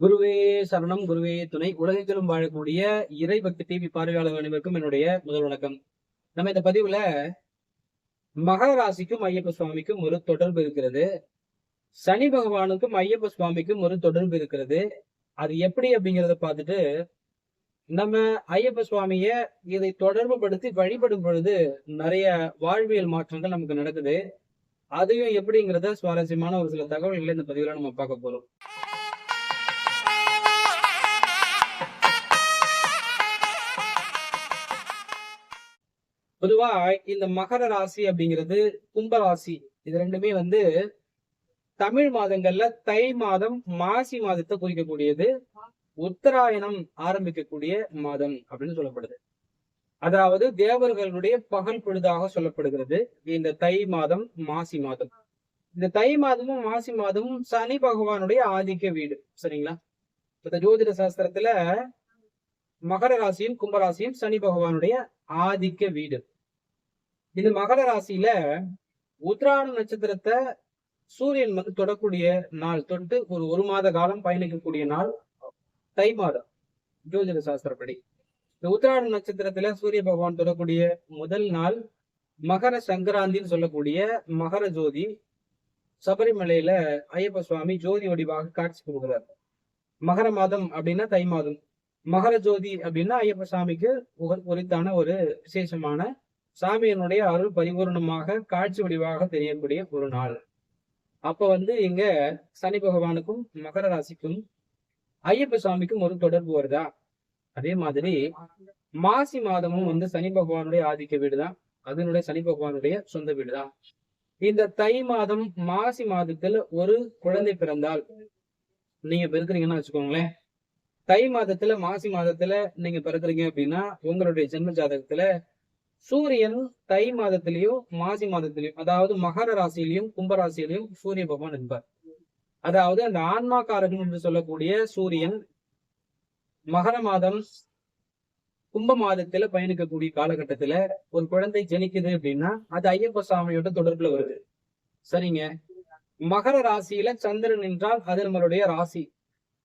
குருவே சரணம் குருவே துணை. உலகத்திலும் வாழக்கூடிய இறை பக்தி டிவி பார்வையாளர் அனைவருக்கும் என்னுடைய முதல் வணக்கம். நம்ம இந்த பதிவுல மகர ராசிக்கும் ஐயப்ப சுவாமிக்கும் ஒரு தொடர்பு இருக்கிறது. சனி பகவானுக்கும் ஐயப்ப சுவாமிக்கும் ஒரு தொடர்பு இருக்கிறது. அது எப்படி அப்படிங்கிறத பார்த்துட்டு நம்ம ஐயப்ப சுவாமிய இதை தொடர்பு படுத்தி வழிபடும் பொழுது நிறைய வாழ்வியல் மாற்றங்கள் நமக்கு நடக்குது. அதையும் எப்படிங்கிறத சுவாரஸ்யமான ஒரு சில தகவல்களை இந்த பதிவுல நம்ம பார்க்க போறோம். பொதுவா இந்த மகர ராசி அப்படிங்கிறது கும்ப ராசி. இது ரெண்டுமே வந்து தமிழ் மாதங்கள்ல தை மாதம் மாசி மாதத்தை குறிக்கக்கூடியது. உத்தராயணம் ஆரம்பிக்கக்கூடிய மாதம் அப்படின்னு சொல்லப்படுது. அதாவது தேவர்களுடைய பகல் பொழுதாக சொல்லப்படுகிறது. இந்த தை மாதம் மாசி மாதம். இந்த தை மாதமும் மாசி மாதமும் சனி பகவானுடைய ஆதிக்க வீடு. சரிங்களா? இந்த ஜோதிட சாஸ்திரத்துல மகர ராசியும் கும்பராசியும் சனி பகவானுடைய ஆதிக்க வீடு. இது மகர ராசியில உத்ராட நட்சத்திரத்தை சூரியன் வந்து தொடக்கூடிய நாள் தொட்டு ஒரு ஒரு மாத காலம் பயணிக்கக்கூடிய நாள் தை மாதம். ஜோதிட சாஸ்திரப்படி. இந்த உத்ராட நட்சத்திரத்துல சூரிய பகவான் தொடக்கூடிய முதல் நாள் மகர சங்கராந்தின்னு சொல்லக்கூடிய மகர ஜோதி சபரிமலையில ஐயப்ப சுவாமி ஜோதி வடிவாக காட்சி கொடுக்கிறார். மகர மாதம் அப்படின்னா தை மாதம். மகர ஜோதி அப்படின்னா ஐயப்ப சுவாமிக்கு உகர் உரித்தான ஒரு விசேஷமான சாமியனுடைய அருள் பரிபூர்ணமாக காட்சி வடிவாக தெரியக்கூடிய ஒரு நாள். அப்ப வந்து இங்க சனி பகவானுக்கும் மகர ராசிக்கும் ஐயப்ப சாமிக்கும் ஒரு தொடர்பு வருதா? அதே மாதிரி மாசி மாதமும் வந்து சனி பகவானுடைய ஆதிக்க வீடுதான். அதனுடைய சனி பகவானுடைய சொந்த வீடுதான். இந்த தை மாதம் மாசி மாதத்துல ஒரு குழந்தை பிறந்தால் நீங்க பிறக்கிறீங்கன்னு வச்சுக்கோங்களேன். தை மாதத்துல மாசி மாதத்துல நீங்க பிறக்குறீங்க அப்படின்னா உங்களுடைய ஜென்ம ஜாதகத்துல சூரியன் தை மாதத்திலையும் மாசி மாதத்திலையும் அதாவது மகர ராசியிலையும் கும்பராசியிலையும் சூரிய பகவான் இருப்பார் அதாவது அந்த ஆன்மாக்காரகன் என்று சொல்லக்கூடிய சூரியன் மகர மாதம் கும்ப மாதத்துல பயணிக்கக்கூடிய காலகட்டத்துல ஒரு குழந்தை ஜனிக்குது அப்படின்னா அது ஐயப்ப சாமியோட தொடர்புல வருது. சரிங்க? மகர ராசியில சந்திரன் என்றால் அது நம்மளுடைய ராசி.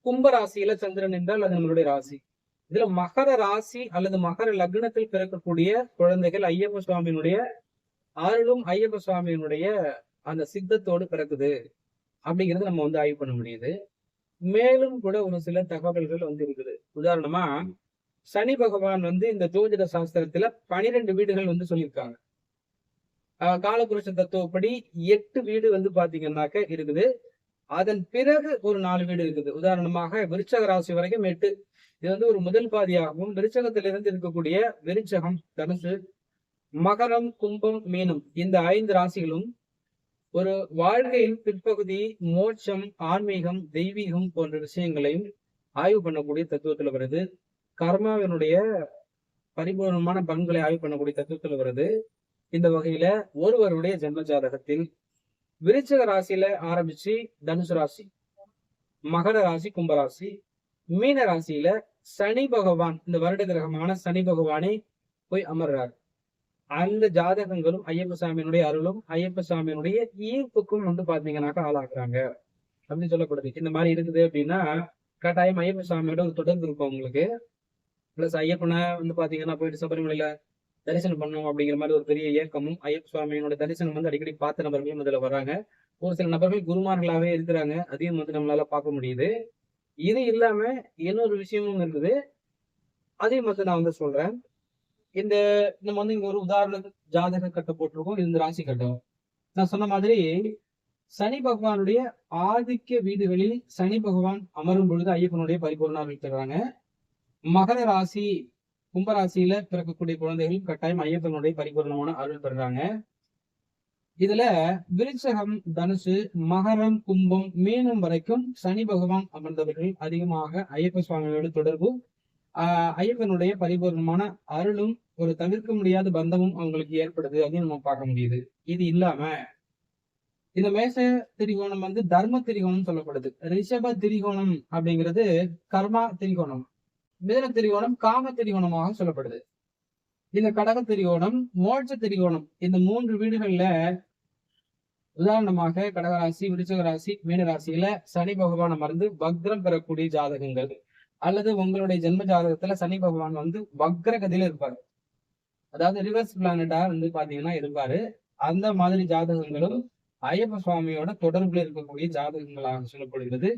கும்ப ராசியில சந்திரன் என்றால் அது நம்மளுடைய ராசி. இதுல மகர ராசி அல்லது மகர லக்னத்தில் பிறக்கக்கூடிய குழந்தைகள் ஐயப்ப சுவாமியினுடைய அருளும் ஐயப்ப சுவாமியினுடைய அந்த சித்தத்தோடு பிறக்குது. அப்படிங்கிறது நம்ம வந்து ஆய்வு பண்ண முடியுது. மேலும் கூட ஒரு சில தகவல்கள் வந்து இருக்குது. உதாரணமா சனி பகவான் வந்து இந்த ஜோதிட சாஸ்திரத்துல பனிரெண்டு வீடுகள் வந்து சொல்லியிருக்காங்க. ஆஹ் காலபுருஷ தத்துவப்படி எட்டு வீடு வந்து பாத்தீங்கன்னாக்க இருக்குது. அதன் பிறகு ஒரு நாலு வீடு இருக்குது. உதாரணமாக விருச்சக ராசி வரைக்கும் எட்டு. இது வந்து ஒரு முதல் பாதியாகவும் விருச்சகத்திலிருந்து இருக்கக்கூடிய விருச்சகம் தனுசு மகரம் கும்பம் மீனம் இந்த ஐந்து ராசிகளும் ஒரு வாழ்க்கையின் பிற்பகுதி மோட்சம் ஆன்மீகம் தெய்வீகம் போன்ற விஷயங்களையும் ஆய்வு பண்ணக்கூடிய தத்துவத்துல வருது. கர்மாவினுடைய பரிபூர்ணமான பண்புகளை ஆய்வு பண்ணக்கூடிய தத்துவத்துல வருது. இந்த வகையில ஒருவருடைய ஜென்ம ஜாதகத்தில் விருச்சக ராசியில ஆரம்பிச்சு தனுசு ராசி மகர ராசி கும்பராசி மீன ராசியில சனி பகவான் இந்த வருட கிரகமான சனி பகவானை போய் அமர்றாரு. அந்த ஜாதகங்களும் ஐயப்ப சாமியினுடைய அருளும் ஐயப்ப சாமியினுடைய ஈர்ப்புக்கும் வந்து பாத்தீங்கன்னாக்கா ஆளாக்குறாங்க. அப்படின்னு சொல்லப்படுது. இந்த மாதிரி இருக்குது அப்படின்னா கட்டாயம் ஐயப்ப சாமியோட ஒரு தொடர்பு இருக்கும் உங்களுக்கு. பிளஸ் ஐயப்பனை வந்து பாத்தீங்கன்னா போயிட்டு சபரிமலையில தரிசனம் பண்ணணும் அப்படிங்கிற மாதிரி ஒரு பெரிய இயக்கமும் ஐயப்ப சுவாமியினோட தரிசனம் வந்து அடிக்கடி பார்த்த நபர்களும் இதுல வர்றாங்க ஒரு சில நபர்கள் குருமார்களாவே இருக்கிறாங்க. அதையும் வந்து நம்மளால பார்க்க முடியுது. இது இல்லாம இன்னொரு விஷயமும் இருக்குது. அதையும் வந்து நான் வந்து சொல்றேன். இந்த நம்ம வந்து இங்க ஒரு உதாரண ஜாதக கட்ட போட்டிருக்கோம். இந்த ராசி கட்டம். நான் சொன்ன மாதிரி சனி பகவானுடைய ஆதிக்க வீடுகளில் சனி பகவான் அமரும் பொழுது ஐயப்பனுடைய பரிபூர்ணா வைக்கிறாங்க மகர ராசி கும்பராசியில பிறக்கக்கூடிய குழந்தைகள் கட்டாயம் ஐயப்பனுடைய பரிபூர்ணமான அருள் பெறுறாங்க. இதுல விருச்சகம் தனுசு மகரம் கும்பம் மீனம் வரைக்கும் சனி பகவான் அமர்ந்தவர்கள் அதிகமாக ஐயப்ப சுவாமியோட தொடர்பு. ஆஹ் ஐயப்பனுடைய பரிபூர்ணமான அருளும் ஒரு தவிர்க்க முடியாத பந்தமும் அவங்களுக்கு ஏற்படுது அப்படின்னு நம்ம பார்க்க முடியுது. இது இல்லாம இந்த மேச திரிகோணம் வந்து தர்ம திரிகோணம் சொல்லப்படுது. ரிஷப திரிகோணம் அப்படிங்கிறது கர்மா திரிகோணம். மிதன திரிகோணம் காம திரிகோணமாக சொல்லப்படுது. இந்த கடக திரிகோணம் மோட்ச திரிகோணம் இந்த மூன்று வீடுகள்ல உதாரணமாக கடகராசி விருச்சக ராசி சனி பகவான் அமர்ந்து வக்ரம் பெறக்கூடிய ஜாதகங்கள். அல்லது உங்களுடைய ஜென்ம ஜாதகத்துல சனி பகவான் வந்து வக்ர கதியில இருப்பாரு. அதாவது ரிவர்ஸ் பிளானட்டா வந்து பாத்தீங்கன்னா இருப்பாரு. அந்த மாதிரி ஜாதகங்களும் ஐயப்ப சுவாமியோட தொடர்புல இருக்கக்கூடிய ஜாதகங்களாக சொல்லப்படுகிறது.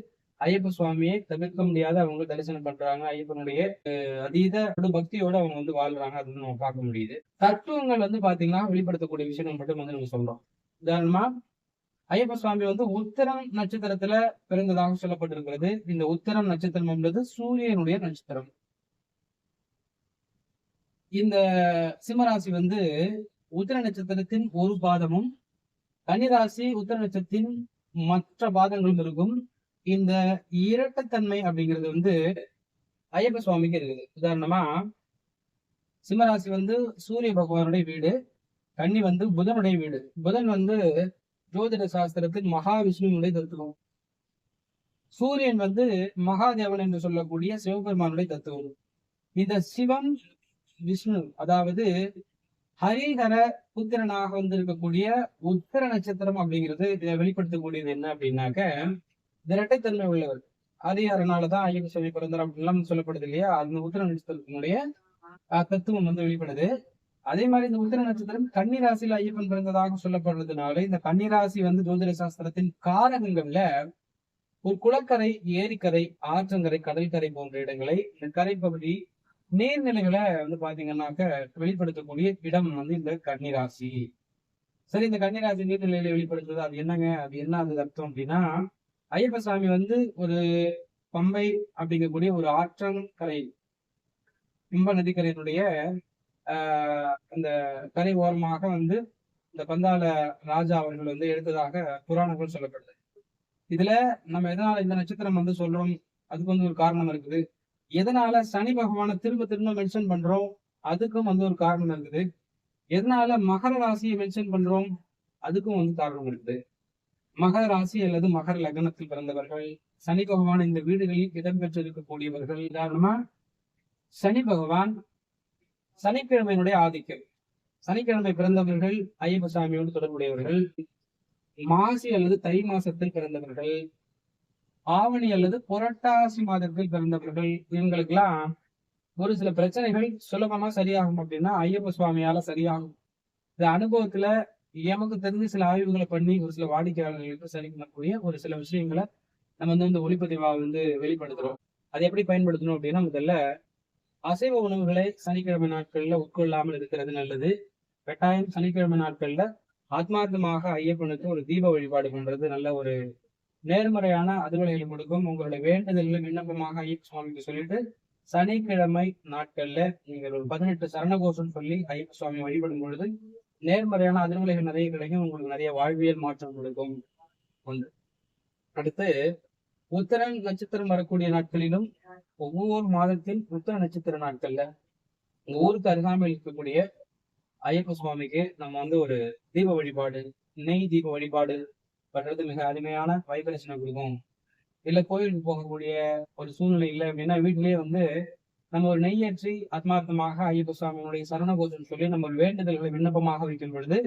ஐயப்ப சுவாமியை தவிர்க்க முடியாத அவங்க தரிசனம் பண்றாங்க. ஐயப்பனுடைய அஹ், அதீத பக்தியோட அவங்க வந்து வாழ்றாங்க அது நம்ம பார்க்க முடியுது. தத்துவங்கள் வந்து பாத்தீங்கன்னா வெளிப்படுத்தக்கூடிய விஷயங்கள் மட்டும் வந்து நம்ம சொல்றோம். உதாரணமா ஐயப்ப சுவாமி வந்து உத்தரம் நட்சத்திரத்துல பிறந்ததாக சொல்லப்பட்டிருக்கிறது. இந்த உத்தரம் நட்சத்திரம் என்பது சூரியனுடைய நட்சத்திரம். இந்த சிம்மராசி வந்து உத்தர நட்சத்திரத்தின் ஒரு பாதமும் கன்னிராசி உத்தர நட்சத்திரத்தின் மற்ற பாதங்களும் இருக்கும். இந்த இரட்டத்தன்மை அப்படிங்கிறது வந்து ஐயப்ப சுவாமிக்கு இருக்குது. உதாரணமா சிம்மராசி வந்து சூரிய பகவானுடைய வீடு கன்னி வந்து புதனுடைய வீடு. புதன் வந்து ஜோதிட சாஸ்திரத்தில் மகாவிஷ்ணுனுடைய தத்துவம். சூரியன் வந்து மகாதேவன் என்று சொல்லக்கூடிய சிவபெருமானுடைய தத்துவம். இந்த சிவன் விஷ்ணு அதாவது ஹரிஹர புத்திரனாக வந்திருக்கக்கூடிய உத்தர நட்சத்திரம் அப்படிங்கிறது இதை வெளிப்படுத்தக்கூடியது என்ன அப்படின்னாக்க இரட்டைத்தன்மை உள்ளவர். ஹரிஹரனாலதான் ஐயப்ப சுவாமி பிறந்தார் அப்படின்லாம் சொல்லப்படுது இல்லையா? அந்த உத்திர நட்சத்திரத்தினுடைய தத்துவம் வந்து வெளிப்படுது. அதே மாதிரி இந்த உத்திர நட்சத்திரம் கன்னிராசியில் ஐயப்பன் பிறந்ததாக சொல்லப்படுறதுனால இந்த கன்னிராசி வந்து ஜோதிட சாஸ்திரத்தின் காரகங்கள்ல ஒரு குளக்கரை ஏரிக்கரை ஆற்றங்கரை கடற்கரை போன்ற இடங்களை இந்த கரைப்பகுதி நீர்நிலைகளை வந்து பாத்தீங்கன்னாக்க வெளிப்படுத்தக்கூடிய இடம் வந்து இந்த கன்னிராசி சரி இந்த கன்னிராசி நீர்நிலையில வெளிப்படுத்துறது அது என்னங்க? அது என்ன அது அர்த்தம் அப்படின்னா ஐயப்ப சாமி வந்து ஒரு பம்பை அப்படிங்கக்கூடிய ஒரு ஆற்றங்கரை இம்ப நதிக்கரையினுடைய ஆஹ் அந்த கரை ஓரமாக வந்து இந்த பந்தால ராஜா அவர்கள் வந்து எடுத்ததாக புராணங்கள் சொல்லப்படுது. இதுல நம்ம எதனால இந்த நட்சத்திரம் வந்து சொல்றோம்? அதுக்கு வந்து ஒரு காரணம் இருக்குது. எதனால சனி பகவானை திரும்ப திரும்ப மென்ஷன் பண்றோம்? அதுக்கும் வந்து ஒரு காரணம் இருக்குது. எதனால மகர ராசியை மென்ஷன் பண்றோம்? அதுக்கும் வந்து காரணம் இருக்குது. மகர ராசி அல்லது மகர லக்னத்தில் பிறந்தவர்கள் சனி பகவான் இந்த வீடுகளில் இடம்பெற்றிருக்கக்கூடியவர்கள் உதாரணமா சனி பகவான் சனிக்கிழமையினுடைய ஆதிக்கம். சனிக்கிழமை பிறந்தவர்கள் ஐயப்ப சாமியோடு தொடர்புடையவர்கள் மாசி அல்லது தை மாசத்தில் பிறந்தவர்கள் ஆவணி அல்லது புரட்டாசி மாதத்தில் பிறந்தவர்கள் இவங்களுக்கெல்லாம் ஒரு சில பிரச்சனைகள் சுலபமா சரியாகும் அப்படின்னா ஐயப்ப சுவாமியால சரியாகும். இந்த அனுபவத்துல எமக்கு தெரிஞ்சு சில ஆய்வுகளை பண்ணி ஒரு சில வாடிக்கையாளர்களுக்கு சரி பண்ணக்கூடிய ஒரு சில விஷயங்களை நம்ம வந்து இந்த ஒளிப்பதிவாக வந்து வெளிப்படுத்துறோம். அதை எப்படி பயன்படுத்தணும் அப்படின்னா முதல்ல அசைவ உணவுகளை சனிக்கிழமை நாட்கள்ல உட்கொள்ளாமல் இருக்கிறது நல்லது. கட்டாயம் சனிக்கிழமை நாட்கள்ல ஆத்மார்த்தமாக ஐயப்பனுக்கு ஒரு தீப வழிபாடு பண்றது நல்ல ஒரு நேர்மறையான அதிர்வலைகளை கொடுக்கும். உங்களுடைய வேண்டுதல்கள் விண்ணப்பமாக ஐயப்ப சுவாமிக்கு சொல்லிட்டு சனிக்கிழமை நாட்கள்ல நீங்கள் ஒரு பதினெட்டு சரணகோஷம் சொல்லி ஐயப்ப சுவாமி வழிபடும் பொழுது நேர்மறையான அதிர்வலைகள் நிறைய கிடைக்கும். உங்களுக்கு நிறைய வாழ்வியல் மாற்றம் கொடுக்கும் ஒன்று. அடுத்து உத்தரன் நட்சத்திரம் வரக்கூடிய நாட்களிலும் ஒவ்வொரு மாதத்தில் உத்தர நட்சத்திர நாட்கள்ல உங்க ஊருக்கு அருகாமையில் இருக்கக்கூடிய ஐயப்ப சுவாமிக்கு நம்ம வந்து ஒரு தீப வழிபாடு நெய் தீப வழிபாடு பண்றது மிக அருமையான வைப்ரேஷனை கொடுக்கும். இல்ல கோயிலுக்கு போகக்கூடிய ஒரு சூழ்நிலை இல்லை அப்படின்னா வீட்டிலேயே வந்து நம்ம ஒரு நெய்யற்றி ஆத்மார்த்தமாக ஐயப்ப சுவாமியினுடைய சரணகோஷம் சொல்லி நம்ம ஒரு வேண்டுதல்களை விண்ணப்பமாக வைக்கும் பொழுது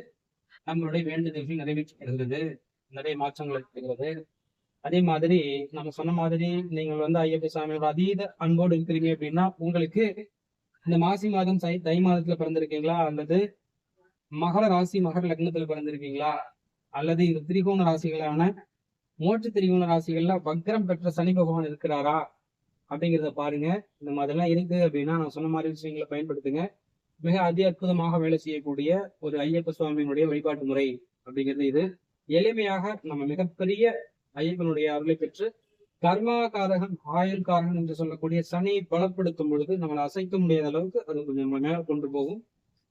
நம்மளுடைய வேண்டுதல்கள் நிறைவேற்றப்படுகிறது. நிறைய மாற்றங்கள் இருக்கிறது அதே மாதிரி நம்ம சொன்ன மாதிரி நீங்கள் வந்து ஐயப்ப சுவாமியோட அதீத அன்போடு இருக்கிறீங்க அப்படின்னா உங்களுக்கு இந்த மாசி மாதம் சை தை மாதத்துல பிறந்திருக்கீங்களா? அல்லது மகர ராசி மகர லக்னத்துல பிறந்திருக்கீங்களா? அல்லது இந்த திரிகோண ராசிகளான மோட்ச திரிகோண ராசிகள்ல வக்ரம் பெற்ற சனி பகவான் இருக்கிறாரா? அப்படிங்கிறத பாருங்க. இந்த மாதிரிலாம் இருக்கு அப்படின்னா நான் சொன்ன மாதிரி விஷயங்களை பயன்படுத்துங்க. மிக அதி அற்புதமாக வேலை செய்யக்கூடிய ஒரு ஐயப்ப சுவாமியினுடைய வழிபாட்டு முறை அப்படிங்கிறது இது. எளிமையாக நம்ம மிகப்பெரிய ஐயப்பனுடைய அருளை பெற்று கர்மாகாரகன் ஆயுள் காரகன் என்று சொல்லக்கூடிய சனியை பலப்படுத்தும் பொழுது நம்மளை அசைக்க முடியாத அளவுக்கு அது கொஞ்சம் நம்ம மேல கொண்டு போகும்.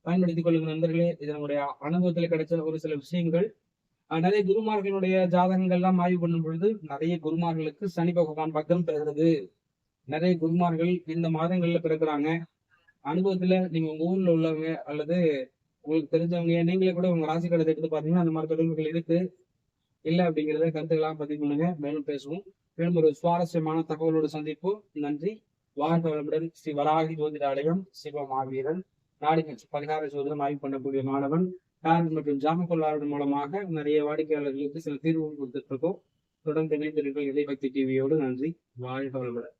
பயன்படுத்திக் கொள்ளுங்க நண்பர்களே. இது நம்முடைய அனுபவத்துல கிடைச்ச ஒரு சில விஷயங்கள். நிறைய குருமார்களுடைய ஜாதகங்கள்லாம் ஆய்வு பண்ணும் பொழுது நிறைய குருமார்களுக்கு சனி பகவான் பக்கம் பெறுகிறது. நிறைய குருமார்கள் இந்த மாதங்கள்ல பிறக்கிறாங்க. அனுபவத்துல நீங்க உங்க ஊர்ல உள்ளவங்க அல்லது உங்களுக்கு தெரிஞ்சவங்க நீங்களே கூட உங்க ராசி கடை எடுத்து பாத்தீங்கன்னா அந்த மாதிரி தொடர்புகள் இருக்கு. இல்ல அப்படிங்கிறத கருத்துக்களாக பதிவு பண்ணுங்க. மேலும் பேசுவோம். மேலும் ஒரு சுவாரஸ்யமான தகவலோடு சந்திப்போம். நன்றி. வாழ்க வளமுடன். ஸ்ரீ வராகி ஜோதிட ஆலயம் சிவ மாவீரன். நாடி பதினாறு சோதனம் ஆய்வு பண்ணக்கூடிய மாணவன் டாரண்ட் மற்றும் ஜாமக்கொள்ளாளர் மூலமாக நிறைய வாடிக்கையாளர்களுக்கு சில தீர்வுகள் கொடுத்துட்டு இருக்கோம். தொடர்ந்து இணைந்திருங்கள். இதை பக்தி டிவியோடு நன்றி. வாழ்க வளமுடன்.